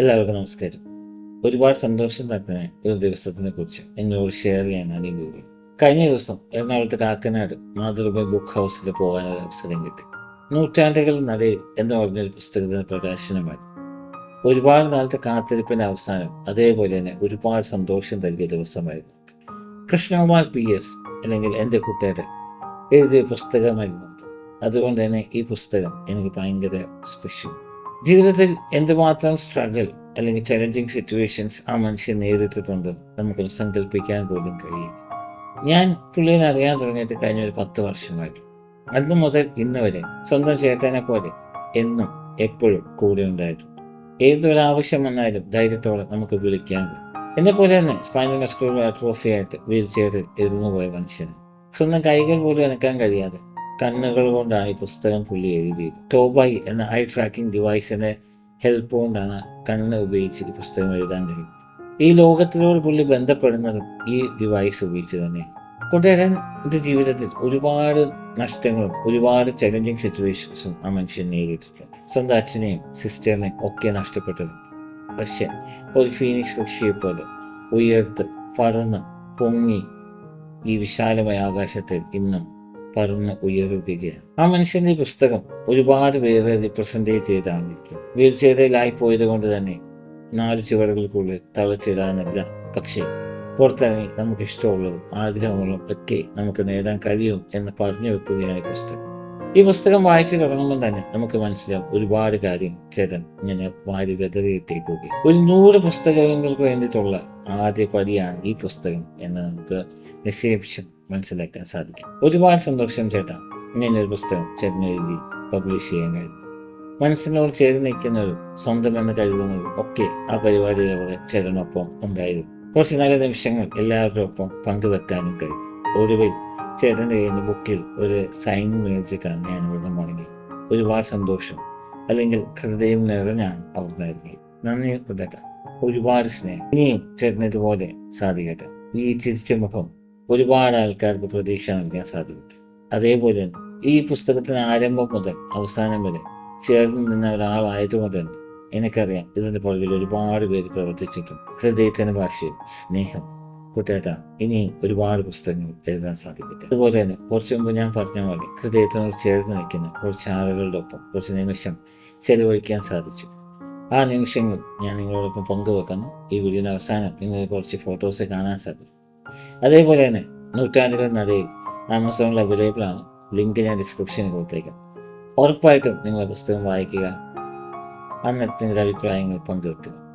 എല്ലാവർക്കും നമസ്കാരം. ഒരുപാട് സന്തോഷം തരുന്ന ഒരു ദിവസത്തിനെ കുറിച്ച് എന്നോട് ഷെയർ ചെയ്യാനാണ് ഈ കഴിഞ്ഞ ദിവസം എറണാകുളത്ത് കാക്കനാട് മാതൃഭൂമി ബുക്ക് ഹൗസിൽ പോകാനൊരു അവസരം കിട്ടി. നൂറ്റാണ്ടുകൾ നടയിൽ എന്ന് പറഞ്ഞൊരു പുസ്തകത്തിന് പ്രകാശനമായി. ഒരുപാട് നാളത്തെ കാത്തിരിപ്പിന്റെ അവസാനം അതേപോലെ തന്നെ ഒരുപാട് സന്തോഷം നൽകിയ ദിവസമായിരുന്നു. കൃഷ്ണകുമാർ പി എസ് അല്ലെങ്കിൽ എന്റെ കുട്ടിയുടെ എഴുതിയ പുസ്തകമായിരുന്നു അത്. അതുകൊണ്ട് തന്നെ ഈ പുസ്തകം എനിക്ക് ഭയങ്കര സ്പെഷ്യൽ ജീവിതത്തിൽ എന്തുമാത്രം സ്ട്രഗിൾ അല്ലെങ്കിൽ ചലഞ്ചിങ് സിറ്റുവേഷൻസ് ആ മനുഷ്യൻ നേരിട്ടിട്ടുണ്ട് നമുക്ക് സങ്കല്പിക്കാൻ പോലും കഴിയും ഞാൻ പുള്ളിയെ അറിയാൻ തുടങ്ങിയിട്ട് കഴിഞ്ഞ ഒരു പത്ത് വർഷമായിട്ട്. അന്ന് മുതൽ ഇന്ന് വരെ സ്വന്തം ചേട്ടനെ പോലെ എന്നും എപ്പോഴും കൂടെ ഉണ്ടായിട്ടുണ്ട് ഏതൊരാവശ്യം വന്നാലും ധൈര്യത്തോടെ നമുക്ക് വിളിക്കാൻ. എന്നെ പോലെ തന്നെ സ്പൈനൽ മസ്കുലർ ട്രോഫി ആയിട്ട് വീൽ ചെയറിൽ ഇരുന്നു പോയ മനുഷ്യന് സ്വന്തം കൈകൾ പോലും അനക്കാൻ കഴിയാതെ കണ്ണുകൾ കൊണ്ടാണ് ഈ പുസ്തകം പുള്ളി എഴുതിയത്. ടോബൈ എന്ന ഐ ട്രാക്കിംഗ് ഡിവൈസിന്റെ ഹെൽപ്പ് കൊണ്ടാണ് കണ്ണ് ഉപയോഗിച്ച് ഈ പുസ്തകം എഴുതാൻ കഴിയും ഈ ലോകത്തിനോട് പുള്ളി ബന്ധപ്പെടുന്നതും ഈ ഡിവൈസ് ഉപയോഗിച്ച് തന്നെയാണ് കൊണ്ടുവരാൻ ഇത് ജീവിതത്തിൽ ഒരുപാട് നഷ്ടങ്ങളും ഒരുപാട് ചലഞ്ചിങ് സിറ്റുവേഷൻസും ആ മനുഷ്യൻ നേരിട്ടിട്ടുണ്ട്. സ്വന്തം അച്ഛനെയും സിസ്റ്ററിനെയും ഒക്കെ നഷ്ടപ്പെട്ടിട്ടുണ്ട് പക്ഷെ ഒരു ഫീനിക്സ് പക്ഷിയെ പോലെ ഉയർത്ത് പറന്ന് പൊങ്ങി ഈ വിശാലമായ ആകാശത്തിൽ ഇന്നും പറന്ന് ഉയരുകയാണ് ആ മനുഷ്യന്റെ പുസ്തകം ഒരുപാട് പേരെ റിപ്രസെന്റ് ചെയ്താണ് ഇരിക്കുന്നത് വീൽ ചെയറിലായി പോയത് കൊണ്ട് തന്നെ നാല് ചുവടുകൾക്കുള്ളിൽ തളച്ചിടാനല്ല. പക്ഷേ പുറത്തിറങ്ങി നമുക്ക് ഇഷ്ടമുള്ളതും ആഗ്രഹമുള്ളതും ഒക്കെ നമുക്ക് നേടാൻ കഴിയും എന്ന് പറഞ്ഞു വെക്കുകയാണ് പുസ്തകം. ഈ പുസ്തകം വായിച്ചു തുടങ്ങുമ്പോൾ തന്നെ നമുക്ക് മനസ്സിലാവും ഒരുപാട് കാര്യം ചേതൻ ഇങ്ങനെ വാരി വെതറിയിട്ടേക്കുക ഒരു നൂറ് പുസ്തകങ്ങൾക്ക് വേണ്ടിയിട്ടുള്ള ആദ്യ പടിയാണ് ഈ പുസ്തകം എന്ന് നമുക്ക് നിശ്ചയിപ്പിച്ച് മനസ്സിലാക്കാൻ സാധിക്കും. ഒരുപാട് സന്തോഷം ചേട്ടാ ഇങ്ങനെ ഒരു പുസ്തകം ചേട്ടൻ എഴുതി പബ്ലിഷ് ചെയ്യാൻ കഴിയും മനസ്സിനോട് ചേർന്ന് നിൽക്കുന്നവരും സ്വന്തം എന്ന് കരുതുന്നവരും ഒക്കെ ആ പരിപാടിയിലൂടെ ചേട്ടനൊപ്പം ഉണ്ടായിരുന്നു. കുറച്ച് നല്ല നിമിഷങ്ങൾ എല്ലാവരുടെ ഒപ്പം പങ്കുവെക്കാനും കഴിയും. ഒടുവിൽ ചേട്ടന്റെ കയ്യിൽ നിന്ന് ബുക്കിൽ ഒരു സൈൻ മേടിച്ചിട്ടാണ് ഞാൻ ഇവിടെ മുടങ്ങി. ഒരുപാട് സന്തോഷം. അല്ലെങ്കിൽ ഹൃദയം നിറഞ്ഞാണ് അവർ നൽകി. നന്ദി കൊണ്ടേട്ട ഒരുപാട് സ്നേഹം. ഇനിയും ചേട്ടൻ ഇതുപോലെ സാധിക്കട്ടെ. ഈ ചിരിച്ച മുഖം ഒരുപാട് ആൾക്കാർക്ക് പ്രതീക്ഷ നൽകാൻ സാധിക്കട്ടെ. അതേപോലെ തന്നെ ഈ പുസ്തകത്തിന് ആരംഭം മുതൽ അവസാനം വരെ ചേർന്ന് നിന്ന ഒരാളായതുകൊണ്ട് തന്നെ എനിക്കറിയാം ഇതിന്റെ പുറകിൽ ഒരുപാട് പേര് പ്രവർത്തിച്ചിട്ടുണ്ട് ഹൃദയത്തിന്റെ ഭാഷയിൽ സ്നേഹം കൂട്ടേട്ട ഇനി ഒരുപാട് പുസ്തകങ്ങൾ എഴുതാൻ സാധിക്കട്ടെ. അതുപോലെ തന്നെ കുറച്ച് മുമ്പ് ഞാൻ പറഞ്ഞ പോലെ ഹൃദയത്തിനോട് ചേർന്ന് നിൽക്കുന്ന കുറച്ച് ആളുകളുടെ ഒപ്പം കുറച്ച് നിമിഷം ചെലവഴിക്കാൻ സാധിച്ചു. ആ നിമിഷങ്ങൾ ഞാൻ നിങ്ങളോടൊപ്പം പങ്കുവെക്കുന്നു. ഈ വീഡിയോയുടെ അവസാനം നിങ്ങൾ കുറച്ച് ഫോട്ടോസ് കാണാൻ സാധിക്കും. അതേപോലെ തന്നെ നൂറ്റാണ്ടുകൾ നടയിൽ ആമസോണിൽ അവൈലബിൾ ആണ്. ലിങ്ക് ഞാൻ ഡിസ്ക്രിപ്ഷനിൽ കൊടുത്തേക്കാം. ഉറപ്പായിട്ടും നിങ്ങളുടെ പുസ്തകം വായിക്കുക. അന്നത്തെ അഭിപ്രായങ്ങൾ പങ്കുവെക്കുക.